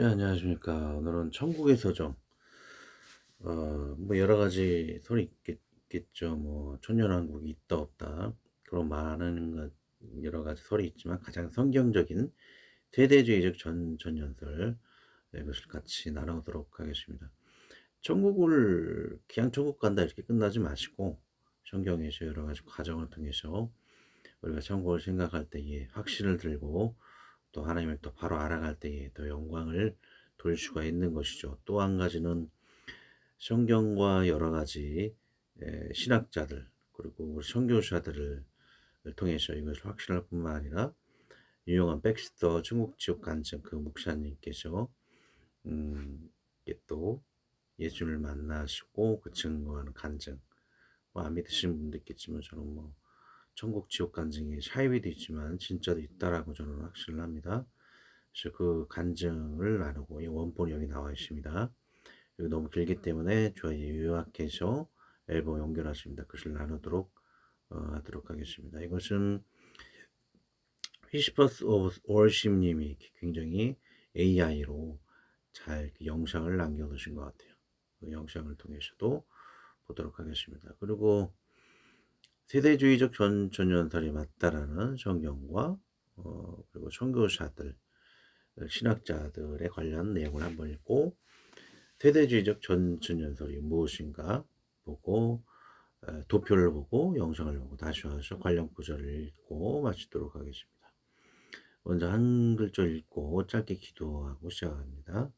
자, 안녕하십니까. 오늘은 천국의 서점. 어, 뭐 여러 가지 소리 있겠, 있겠 죠. 뭐 천년왕국이 있다 없다. 그런 많은 것, 여러 가지 소리 있지만 가장 성경적인 세대주의적 전, 전연설 이것을 같이 나누도록 하겠습니다. 천국을 그냥 천국 간다 이렇게 끝나지 마시고 성경에서 여러 가지 과정을 통해서 우리가 천국을 생각할 때에 확신을 들고 또 하나님을 또 바로 알아갈 때에 또 영광을 돌 수가 있는 것이죠. 또 한 가지는 성경과 여러 가지 에, 신학자들 그리고 우리 선교사들을 통해서 이것을 확신할 뿐만 아니라 유용한 백스터 중국 지옥 간증 그 목사님께서 음, 또 예수를 만나시고 그 증거하는 간증 뭐 안 믿으시는 분도 있겠지만 저는 뭐 천국 지옥 간증이 샤이비도 있지만 진짜도 있다라고 저는 확신을 합니다. 그래서 그 간증을 나누고 이 원본이 여기 나와 있습니다. 이거 너무 길기 때문에 저희 요약해서 앨범 연결하십니다. 그것을 나누도록 어, 하도록 하겠습니다. 이것은 히시퍼스 오브 월심님이 굉장히 AI로 잘 영상을 남겨놓으신 것 같아요. 그 영상을 통해서도 보도록 하겠습니다. 그리고 세대주의적 전, 전연설이 맞다라는 성경과 어, 그리고 선교사들 신학자들의 관련 내용을 한번 읽고 세대주의적 전, 전연설이 무엇인가 보고 에, 도표를 보고 영상을 보고 다시 와서 관련 구절을 읽고 마치도록 하겠습니다. 먼저 한 글자 읽고 짧게 기도하고 시작합니다.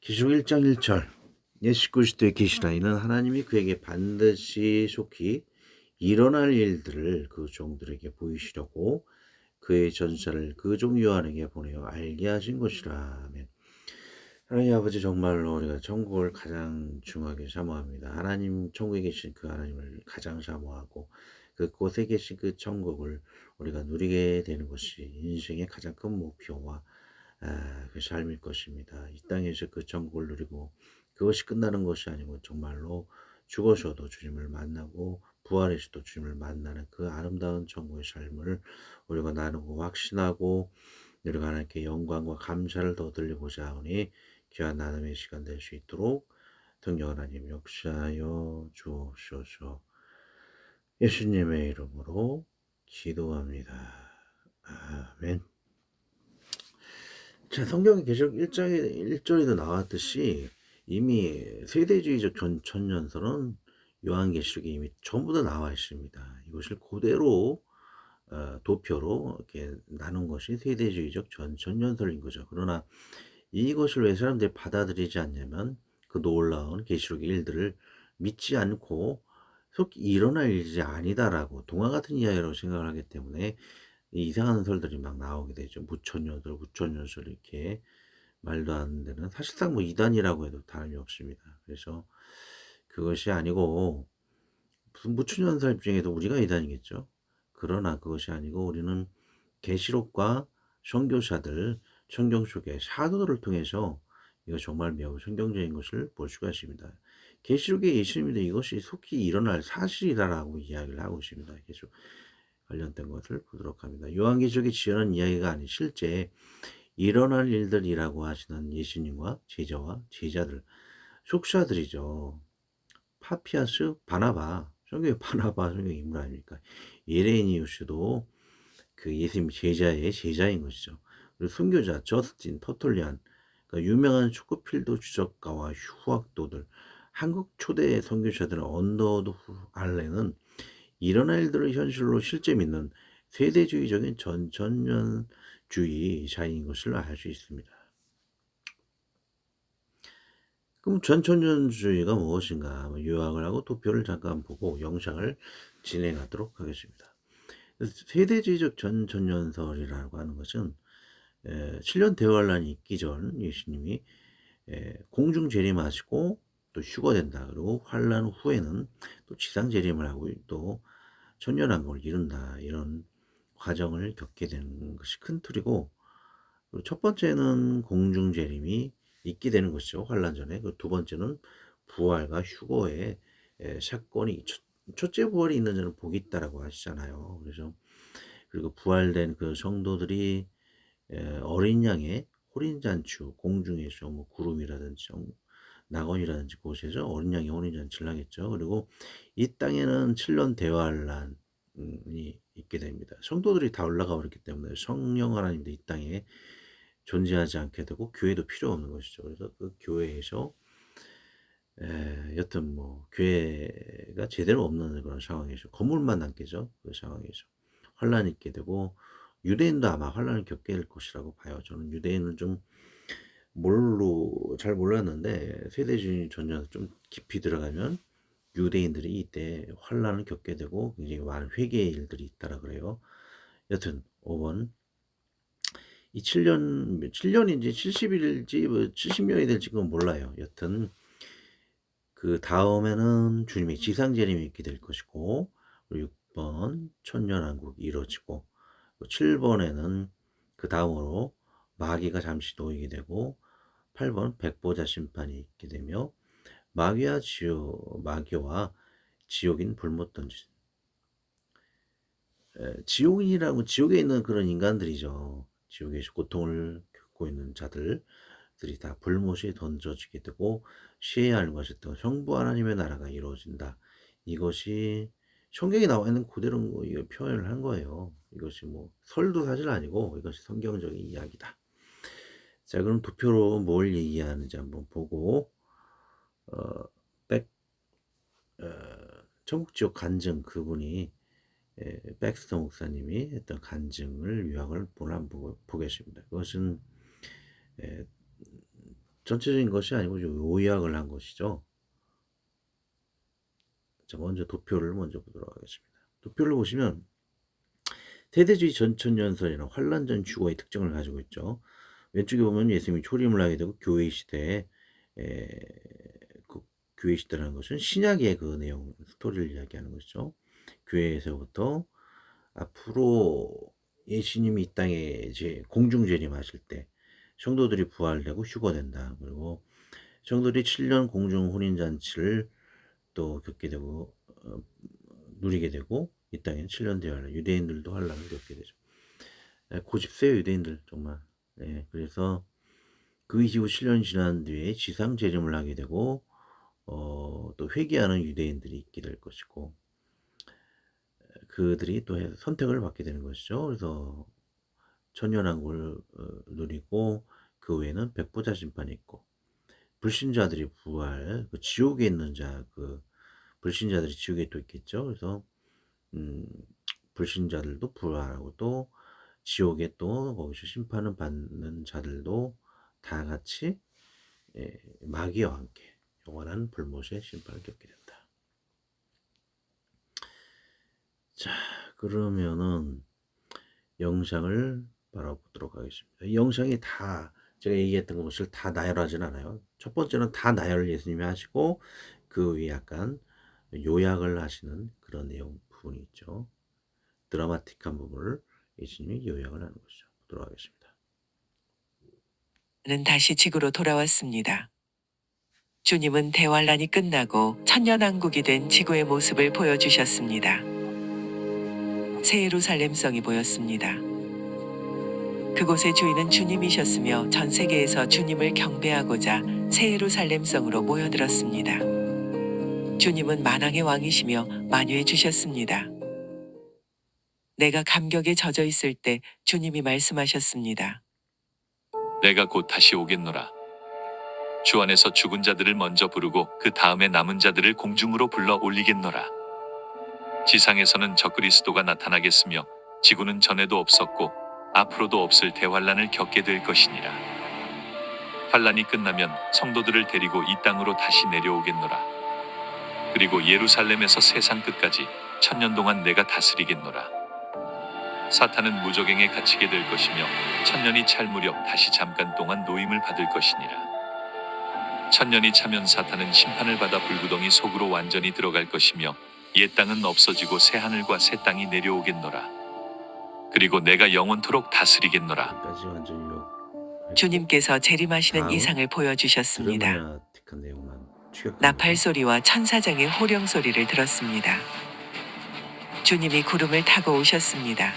기록 1장 1절 예수 그리스도의 계시라 이는 하나님이 그에게 반드시 속히 일어날 일들을 그 종들에게 보이시려고 그의 전사를 그 종 요한에게 보내어 알게 하신 것이라. 아멘. 하나님 아버지 정말로 우리가 천국을 가장 중하게 사모합니다. 하나님 천국에 계신 그 하나님을 가장 사모하고 그 곳에 계신 그 천국을 우리가 누리게 되는 것이 인생의 가장 큰 목표와 아, 그 삶일 것입니다. 이 땅에서 그 천국을 누리고 그것이 끝나는 것이 아니고 정말로 죽어서도 주님을 만나고 부활에서도 주님을 만나는 그 아름다운 천국의 삶을 우리가 나누고 확신하고 우리가 하나님께 영광과 감사를 더 드리고자 하오니 귀한 나눔의 시간 될 수 있도록 등령 하나님 역사하여 주옵소서 예수님의 이름으로 기도합니다. 아멘 자, 성경에 계속 1장에 1절에도 나왔듯이 이미 세대주의적 전, 천년설은 요한계시록에 이미 전부 다 나와 있습니다. 이것을 그대로 어, 도표로 이렇게 나눈 것이 세대주의적 전, 전연설인 거죠. 그러나 이것을 왜 사람들이 받아들이지 않냐면 그 놀라운 계시록의 일들을 믿지 않고 속 일어날 일이 아니다라고 동화 같은 이야기라고 생각을 하기 때문에 이상한 설들이 막 나오게 되죠. 무천년설, 무천년설 이렇게 말도 안 되는 사실상 뭐 이단이라고 해도 다름이 없습니다. 그래서 그것이 아니고 무슨 무천년설 입장에도 우리가 이단이겠죠. 그러나 그것이 아니고 우리는 계시록과 선교사들 성경 속의 사도들을 통해서 이거 정말 매우 성경적인 것을 볼 수가 있습니다. 계시록에 예수님도 이것이 속히 일어날 사실이다라고 이야기를 하고 있습니다. 계속 관련된 것을 보도록 합니다. 요한계시록에 지어낸 이야기가 아닌 실제 일어날 일들이라고 하시는 예수님과 제자와 제자들 속사들이죠. 파피아스 바나바 성경에 바나바 성경 인물 아닙니까? 예레니우스도 그 예수님 제자의 제자인 것이죠. 그리고 순교자 저스틴 터톨리안 그러니까 유명한 축구필드 주석가와 후학도들 한국 초대 선교사들은 언더드 알렌은 일어날 일들을 현실로 실제 믿는 세대주의적인 전천년주의자인 것을 알 수 있습니다. 그럼 전천년주의가 무엇인가 뭐 요약을 하고 도표를 잠깐 보고 영상을 진행하도록 하겠습니다. 세대주의적 전천년설이라고 하는 것은 7년 대환란이 있기 전 예수님이 공중 재림하시고 또 휴거된다. 그리고 환란 후에는 또 지상 재림을 하고 또 천년왕국을 이룬다. 이런 과정을 겪게 되는 것이 큰 틀이고 첫 번째는 공중 재림이 있게 되는 것이죠. 환란 전에. 그 두 번째는 부활과 휴거의 사건이 첫 째 부활이 있는 자는 복이 있다라고 하시잖아요. 그래서 그리고 부활된 그 성도들이 어린 양의 혼인잔치 공중에서 뭐 구름이라든지 정- 낙원이라든지 곳에서 어린 양의 혼인잔치를 하겠죠. 그리고 이 땅에는 7년 대환란이 있게 됩니다. 성도들이 다 올라가 버렸기 때문에 성령 하나님도 이 땅에 존재하지 않게 되고 교회도 필요 없는 것이죠. 그래서 그 교회에서 에, 여튼 뭐 교회가 제대로 없는 그런 상황에서 건물만 남겠죠. 그 상황에서 환란이 있게 되고 유대인도 아마 환란을 겪게 될 것이라고 봐요. 저는 유대인을 좀 뭘로 잘 몰랐는데 세대주의 전쟁에서 좀 깊이 들어가면 유대인들이 이때 환란을 겪게 되고 굉장히 많은 회개의 일들이 있다라 그래요. 여튼 5번 이 7년 7년인지 70일인지 뭐 70년이 될지 그건 몰라요. 여튼 그 다음에는 주님의 지상 재림이 있게 될 것이고 6번 천년왕국이 이루어지고 7번에는 그 다음으로 마귀가 잠시 놓이게 되고 8번 백보자 심판이 있게 되며 마귀와 지옥 마귀와 지옥인 불못 던진 에, 지옥인이라고 지옥에 있는 그런 인간들이죠. 지옥에서 고통을 겪고 있는 자들들이 다 불못에 던져지게 되고 것이 또 성부 하나님의 나라가 이루어진다. 이것이 성경에 나와 있는 그대로 뭐 이거 표현을 한 거예요. 이것이 뭐 설도 사실 아니고 이것이 성경적인 이야기다. 자, 그럼 도표로 뭘 얘기하는지 한번 보고 어, 백 어, 천국지옥 간증 그분이 에, 백스터 목사님이 했던 간증을 요약을 보겠습니다. 그것은 에, 전체적인 것이 아니고 요약을 한 것이죠. 자, 먼저 도표를 먼저 보도록 하겠습니다. 도표를 보시면 세대주의 전천년설이나 환란전 주거의 특징을 가지고 있죠. 왼쪽에 보면 예수님이 초림을 하게 되고 교회 시대에 에, 그 교회 시대라는 것은 신약의 그 내용 스토리를 이야기하는 것이죠. 교회에서부터 앞으로 예수님이 이 땅에 이제 공중 재림하실 때 성도들이 부활되고 휴거된다. 그리고 성도들이 7년 공중 혼인 잔치를 또 겪게 되고 어, 누리게 되고 이 땅에는 7년 대환란 유대인들도 환란을 겪게 되죠. 에, 고집세요 유대인들 정말. 네, 그래서 그 이후 7년 지난 뒤에 지상 재림을 하게 되고 어, 또 회개하는 유대인들이 있게 될 것이고 그들이 또 해- 선택을 받게 되는 것이죠. 그래서 천년왕국을 어, 누리고 그 외에는 백보자 심판이 있고 불신자들이 부활, 그 지옥에 있는 자, 그 불신자들이 지옥에 또 있겠죠. 그래서 음, 불신자들도 부활하고 또 지옥에 또 거기서 심판을 받는 자들도 다 같이 예, 마귀와 함께 영원한 불못의 심판을 겪게 된다. 자, 그러면은 영상을 바라보도록 하겠습니다. 이 영상이 다 제가 얘기했던 것을 다 나열하진 않아요. 첫 번째는 다 나열을 예수님이 하시고 그 위에 약간 요약을 하시는 그런 내용 부분이 있죠. 드라마틱한 부분을 예수님이 요약을 하는 것이죠. 보도록 하겠습니다. 는 다시 지구로 돌아왔습니다. 주님은 대환란이 끝나고 천년왕국이 된 지구의 모습을 보여주셨습니다. 새 예루살렘성이 보였습니다. 그곳의 주인은 주님이셨으며 전 세계에서 주님을 경배하고자 새 예루살렘성으로 모여들었습니다. 주님은 만왕의 왕이시며 만유해 주셨습니다. 내가 감격에 젖어 있을 때 주님이 말씀하셨습니다. 내가 곧 다시 오겠노라. 주 안에서 죽은 자들을 먼저 부르고 그 다음에 남은 자들을 공중으로 불러 올리겠노라. 지상에서는 적그리스도가 나타나겠으며 지구는 전에도 없었고 앞으로도 없을 대환란을 겪게 될 것이니라. 환란이 끝나면 성도들을 데리고 이 땅으로 다시 내려오겠노라. 그리고 예루살렘에서 세상 끝까지 천년 동안 내가 다스리겠노라. 사탄은 무적행에 갇히게 될 것이며 천년이 찰 무렵 다시 잠깐 동안 노임을 받을 것이니라. 천년이 차면 사탄은 심판을 받아 불구덩이 속으로 완전히 들어갈 것이며 옛 땅은 없어지고 새 하늘과 새 땅이 내려오겠노라. 그리고 내가 영원토록 다스리겠노라. 완전. 주님께서 재림하시는 다음, 이상을 보여주셨습니다. 드라마틱한 내용만 추격. 나팔 소리와 천사장의 호령 소리를 들었습니다. 주님이 구름을 타고 오셨습니다.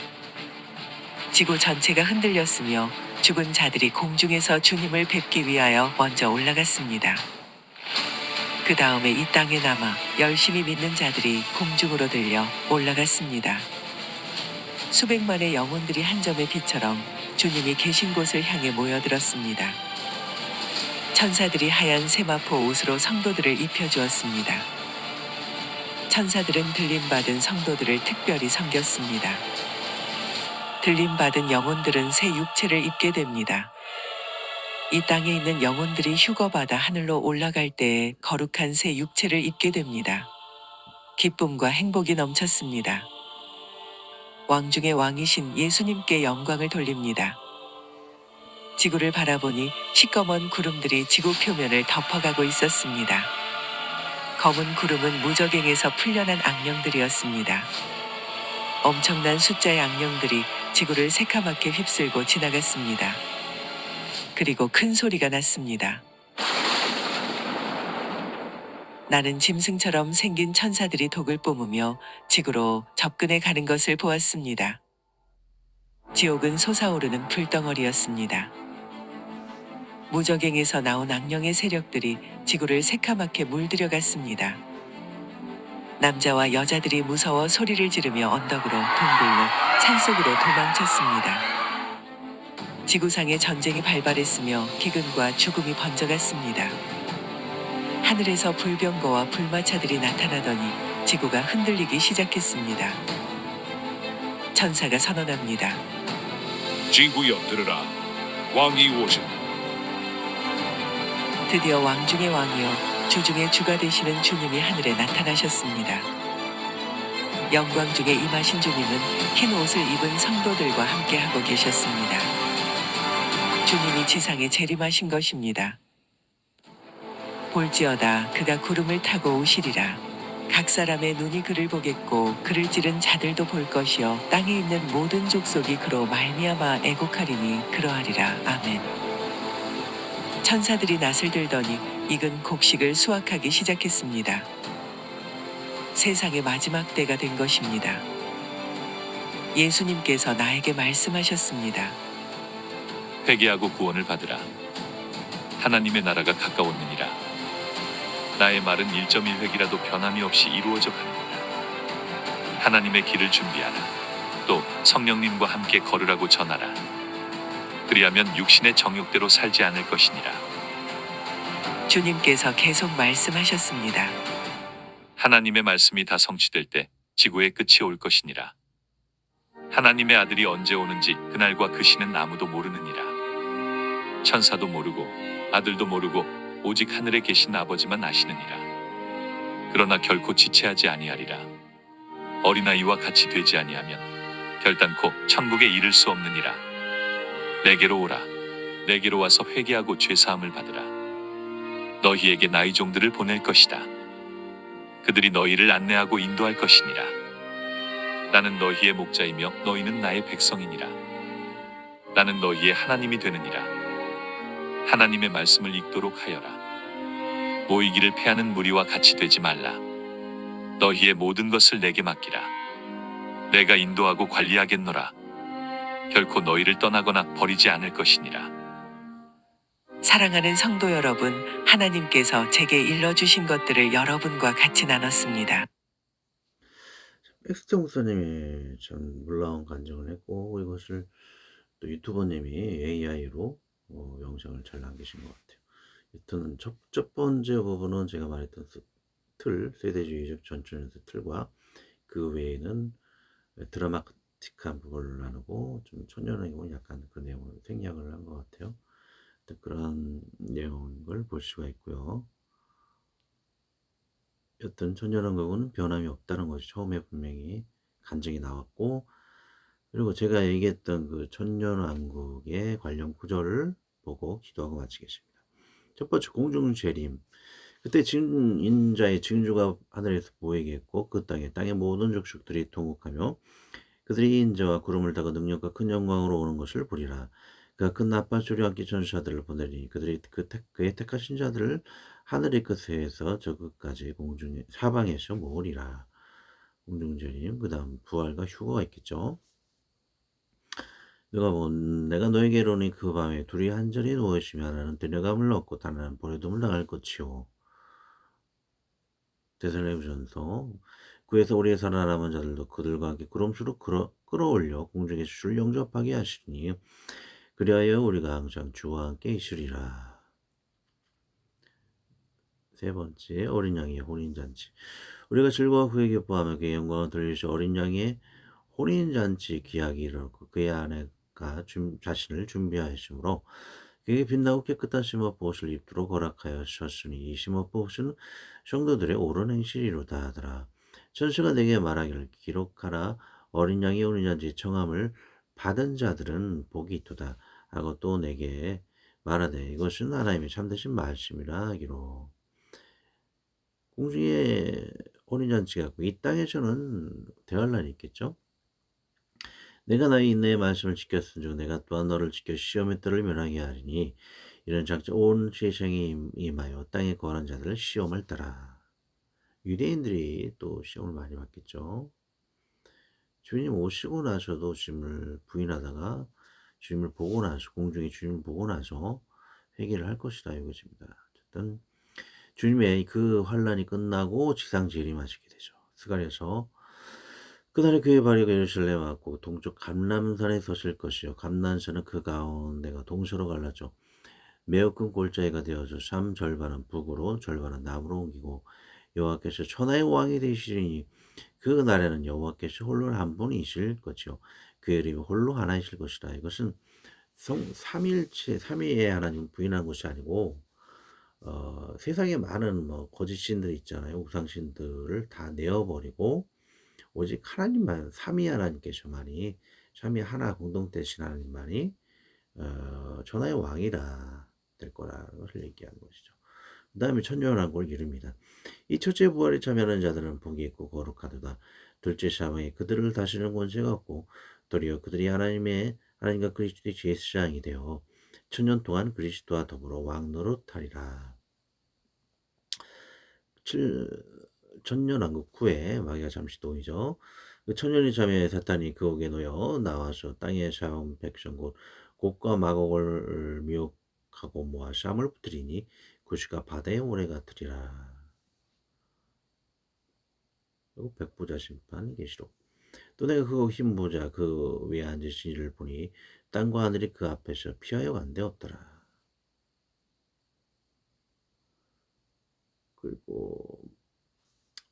지구 전체가 흔들렸으며 죽은 자들이 공중에서 주님을 뵙기 위하여 먼저 올라갔습니다. 그 다음에 이 땅에 남아 열심히 믿는 자들이 공중으로 들려 올라갔습니다. 수백만의 영혼들이 한 점의 빛처럼 주님이 계신 곳을 향해 모여들었습니다. 천사들이 하얀 세마포 옷으로 성도들을 입혀주었습니다. 천사들은 들림받은 성도들을 특별히 섬겼습니다. 들림받은 영혼들은 새 육체를 입게 됩니다. 이 땅에 있는 영혼들이 휴거받아 하늘로 올라갈 때에 거룩한 새 육체를 입게 됩니다. 기쁨과 행복이 넘쳤습니다. 왕 중의 왕이신 예수님께 영광을 돌립니다. 지구를 바라보니 시꺼먼 구름들이 지구 표면을 덮어가고 있었습니다. 검은 구름은 무적행에서 풀려난 악령들이었습니다. 엄청난 숫자의 악령들이 지구를 새카맣게 휩쓸고 지나갔습니다. 그리고 큰 소리가 났습니다. 나는 짐승처럼 생긴 천사들이 독을 뿜으며 지구로 접근해 가는 것을 보았습니다. 지옥은 솟아오르는 불덩어리였습니다. 무적행에서 나온 악령의 세력들이 지구를 새카맣게 물들여갔습니다. 남자와 여자들이 무서워 소리를 지르며 언덕으로 동굴로 산속으로 도망쳤습니다. 지구상에 전쟁이 발발했으며 기근과 죽음이 번져갔습니다. 하늘에서 불병거와 불마차들이 나타나더니 지구가 흔들리기 시작했습니다. 천사가 선언합니다. 지구여 들으라 왕이 오신다 드디어 왕 중의 왕이여 주 중의 주가 되시는 주님이 하늘에 나타나셨습니다. 영광 중에 임하신 주님은 흰 옷을 입은 성도들과 함께하고 계셨습니다. 주님이 지상에 재림하신 것입니다. 볼지어다 그가 구름을 타고 오시리라. 각 사람의 눈이 그를 보겠고 그를 찌른 자들도 볼 것이요 땅에 있는 모든 족속이 그로 말미암아 애곡하리니 그러하리라. 아멘. 천사들이 낫을 들더니 익은 곡식을 수확하기 시작했습니다. 세상의 마지막 때가 된 것입니다. 예수님께서 나에게 말씀하셨습니다. 회개하고 구원을 받으라. 하나님의 나라가 가까웠느니라. 나의 말은 1.1획이라도 변함이 없이 이루어져 가느니라. 하나님의 길을 준비하라. 또 성령님과 함께 걸으라고 전하라. 그리하면 육신의 정욕대로 살지 않을 것이니라. 주님께서 계속 말씀하셨습니다. 하나님의 말씀이 다 성취될 때 지구의 끝이 올 것이니라. 하나님의 아들이 언제 오는지 그날과 그 시는 아무도 모르느니라. 천사도 모르고 아들도 모르고 오직 하늘에 계신 아버지만 아시느니라. 그러나 결코 지체하지 아니하리라. 어린아이와 같이 되지 아니하면 결단코 천국에 이를 수 없느니라. 내게로 오라. 내게로 와서 회개하고 죄 사함을 받으라. 너희에게 나의 종들을 보낼 것이다. 그들이 너희를 안내하고 인도할 것이니라. 나는 너희의 목자이며 너희는 나의 백성이니라. 나는 너희의 하나님이 되느니라. 하나님의 말씀을 읽도록 하여라. 모이기를 패하는 무리와 같이 되지 말라. 너희의 모든 것을 내게 맡기라. 내가 인도하고 관리하겠노라. 결코 너희를 떠나거나 버리지 않을 것이니라. 사랑하는 성도 여러분, 하나님께서 제게 일러주신 것들을 여러분과 같이 나눴습니다. 백스터 목사님이 참 놀라운 간증을 했고 이것을 또 유튜버님이 AI로 어, 영상을 잘 남기신 것 같아요. 일단은 첫, 첫 번째 부분은 제가 말했던 스- 틀, 세대주의적 전천에서 틀과 그 외에는 드라마틱한 부분을 나누고 좀 천연의 약간 그 내용을 생략을 한 것 같아요. 그런 내용을 볼 수가 있고요. 어떤 천연왕국은 변함이 없다는 것이 처음에 분명히 간증이 나왔고 그리고 제가 얘기했던 그 천년왕국의 관련 구절을 보고 기도하고 마치겠습니다. 첫 번째 공중 재림 그때 증인자의 증주가 하늘에서 보이게 했고 그 땅에 땅의 모든 족속들이 통곡하며 그들이 인자와 구름을 타고 능력과 큰 영광으로 오는 것을 보리라. 그가 큰 나팔 소리와 함께 전사들을 보내리 그들이 그 택, 그의 택하신 자들을 하늘의 끝에서 저 끝까지 공중에 사방에서 모으리라. 공중재림 그 다음 부활과 휴거가 있겠죠. 누가 본 내가 너에게로니 그 밤에 둘이 한 자리에 누워 있으면 하나는 데려감을 얻고 다른 버려둠을 당할 것이요. 데살로니가전서 그에서 우리의 살아남은 자들도 그들과 함께 구름수로 끌어, 끌어올려 공중에 주를 영접하게 하시니 그리하여 우리가 항상 주와 함께 있으리라. 세 번째 어린 양의 혼인잔치 우리가 즐거워 그의 기뻐하며 그의 영광을 돌리시 어린 양의 혼인잔치 기약이 이르고 그의 아내 가 준, 자신을 준비하였으므로 그에게 빛나고 깨끗한 심업보옷을 입도록 허락하였으니 이 심업보옷은 성도들의 옳은 행실이로다 하더라. 천수가 내게 말하기를 기록하라 어린 양의 혼인잔치 청함을 받은 자들은 복이 있도다 하고 또 내게 말하되 이것은 하나님의 참되신 말씀이라 하기로 공중에 혼인잔치가 있고 이 땅에서는 대환란이 있겠죠. 내가 나의 인내의 말씀을 지켰은즉 내가 또한 너를 지켜 시험의 때를 면하게 하리니 이런 장차 온 세상에 임하여 땅에 거하는 자들을 시험을 따라 유대인들이 또 시험을 많이 받겠죠. 주님 오시고 나서도 주님을 부인하다가 주님을 보고 나서 공중에 주님을 보고 나서 회개를 할 것이다 이것입니다. 어쨌든 주님의 그 환란이 끝나고 지상 재림하시게 되죠. 스가랴서 그날에 그의 발이 예루살렘 왔고 동쪽 감람산에 서실 것이요 감람산은 그 가운데가 동서로 갈라져 매우 큰 골짜기가 되어서 삼 절반은 북으로 절반은 남으로 옮기고 여호와께서 천하의 왕이 되시리니 그 날에는 여호와께서 홀로 한 분이실 것이요 그의 이름이 홀로 하나이실 것이다. 이것은 성 삼일체 삼위의 하나님 부인한 것이 아니고 어, 세상에 많은 뭐 거짓 신들 있잖아요. 우상 신들을 다 내어버리고 오직 하나님만 삼위 하나님께서만이 삼위 하나 공동되신 하나님만이 어, 전하의 왕이라 될 거라는 것을 얘기하는 것이죠. 그 다음에 천년왕국을 이룹니다. 이 첫째 부활에 참여하는 자들은 복이 있고 거룩하도다. 둘째 사망에 그들을 다스리는 권세가 없고 도리어 그들이 하나님의 하나님과 그리스도의 제사장이 되어 천년 동안 그리스도와 더불어 왕노릇하리라. 천년왕국 후에 마귀가 잠시 동이죠. 그 천년이 잠에 사탄이 그 옥에 놓여 나와서 땅에 사온 백성 곧 곡과 마곡을 미혹하고 모아 쌈을 붙들이니 구시가 바다의 오래 같으리라. 그리고 백보자 심판 계시록 또 내가 그 흰 보자 그 위에 앉으신 이를 보니 땅과 하늘이 그 앞에서 피하여 간데 없더라. 그리고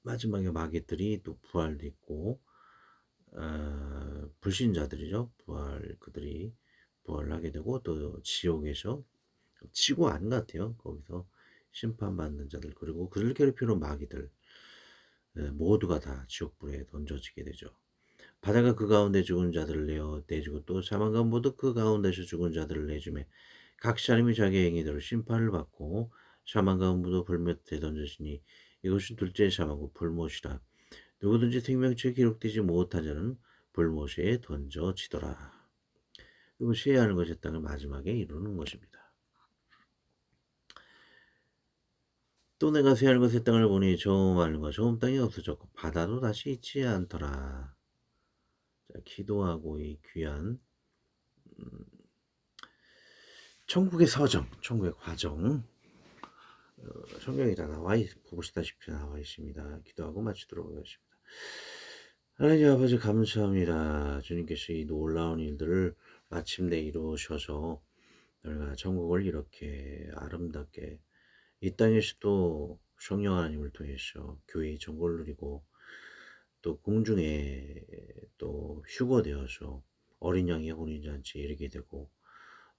마지막에 마귀들이 또 부활도 있고 어, 불신자들이죠. 부활 그들이 부활하게 되고 또 지옥에서 지구 안 같아요. 거기서 심판받는 자들 그리고 그를 괴롭히는 마귀들 에, 모두가 다 지옥불에 던져지게 되죠. 바다가 그 가운데 죽은 자들을 내어 내주고 또 사망과 모두 그 가운데서 죽은 자들을 내주매 각 사람이 자기 행위대로 심판을 받고 사망과 모두 불못에 던져지니 이것은 둘째 사망과 불못이라 누구든지 생명책에 기록되지 못한 자는 불못에 던져지더라. 그리고 쇠하는 것의 땅을 마지막에 이루는 것입니다. 또 내가 쇠하는 것의 땅을 보니 좋음 하늘과 좋은 땅이 없어졌고 바다도 다시 있지 않더라. 자, 기도하고 이 귀한 음, 천국의 서정, 천국의 과정 어, 성경에 다 나와 있, 보시다시피 나와 있습니다. 기도하고 마치도록 하겠습니다. 하나님 아버지 감사합니다. 주님께서 이 놀라운 일들을 마침내 이루셔서 우리가 천국을 이렇게 아름답게 이 땅에서도 성령 하나님을 통해서 교회의 정골 누리고 또 공중에 또 휴거되어서 어린 양의 혼인잔치에 이르게 되고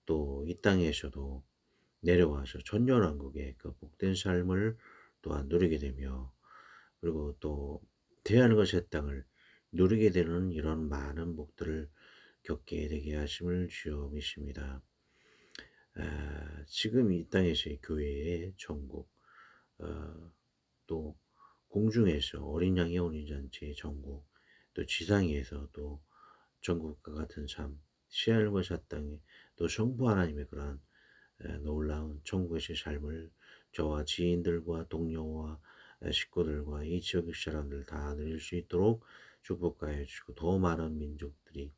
또 이 땅에서도 내려와서 천년왕국의 그 복된 삶을 또한 누리게 되며 그리고 또 대하는 것의 땅을 누리게 되는 이런 많은 복들을 겪게 되게 하심을 주여 믿습니다. 아, 지금 이 땅에서의 교회의 전국 어, 또 공중에서 어린 양의 혼인잔치의 전국 또 지상에서 또 전국과 같은 삶 시야를 것이 땅에 또 성부 하나님의 그러한 놀라운 천국의 삶을 저와 지인들과 동료와 식구들과 이 지역의 사람들 다 누릴 수 있도록 축복하여 주시고 더 많은 민족들이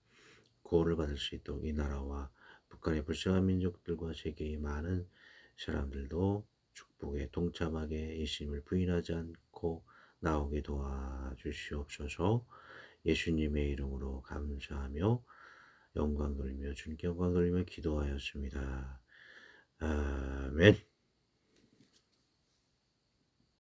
구원을 받을 수 있도록 이 나라와 북한의 불쌍한 민족들과 세계의 많은 사람들도 축복에 동참하게 예수님을 부인하지 않고 나오게 도와주시옵소서 예수님의 이름으로 감사하며 영광 돌리며 주님께 영광 돌리며 기도하였습니다. 아멘